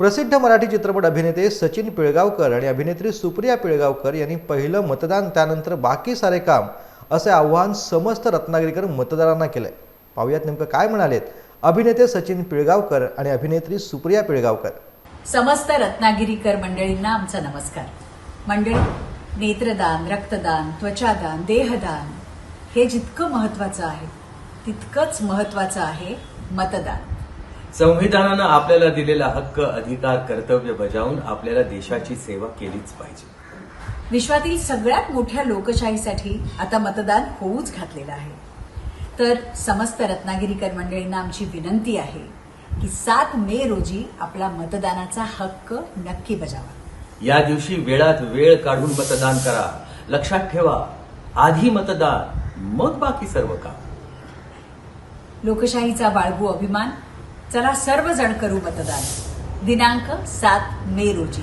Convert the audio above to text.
प्रसिद्ध मराठी चित्रपट अभिनेते सचिन पिळगावकर आणि अभिनेत्री सुप्रिया पिळगावकर यांनी पहिलं मतदान त्यानंतर बाकी सारे काम असे आव्हान समस्त रत्नागिरीकर मतदारांना केलंय. पाहुयात नेमकं काय म्हणालेत अभिनेते सचिन पिळगावकर आणि अभिनेत्री सुप्रिया पिळगावकर. समस्त रत्नागिरीकर मंडळींना आमचा नमस्कार. मंडळी नेत्रदान रक्तदान त्वचादान देहदान हे जितकं महत्वाचं आहे तितकंच महत्वाचं आहे मतदान. संविधानानं आपल्याला दिलेला हक्क अधिकार कर्तव्य बजावून आपल्याला देशाची सेवा केलीच पाहिजे. विश्वातील सगळ्यात मोठ्या लोकशाहीसाठी आता मतदान होऊच घातलेलं आहे. तर समस्त रत्नागिरीकर मंडळींना आमची विनंती आहे की सात मे रोजी आपला मतदानाचा हक्क नक्की बजावा. या दिवशी वेळात वेळ काढून मतदान करा. लक्षात ठेवा आधी मतदान मग बाकी सर्व काम. लोकशाहीचा बाळगू अभिमान चला सर्वजण करू मतदान. दिनांक सात मे रोजी.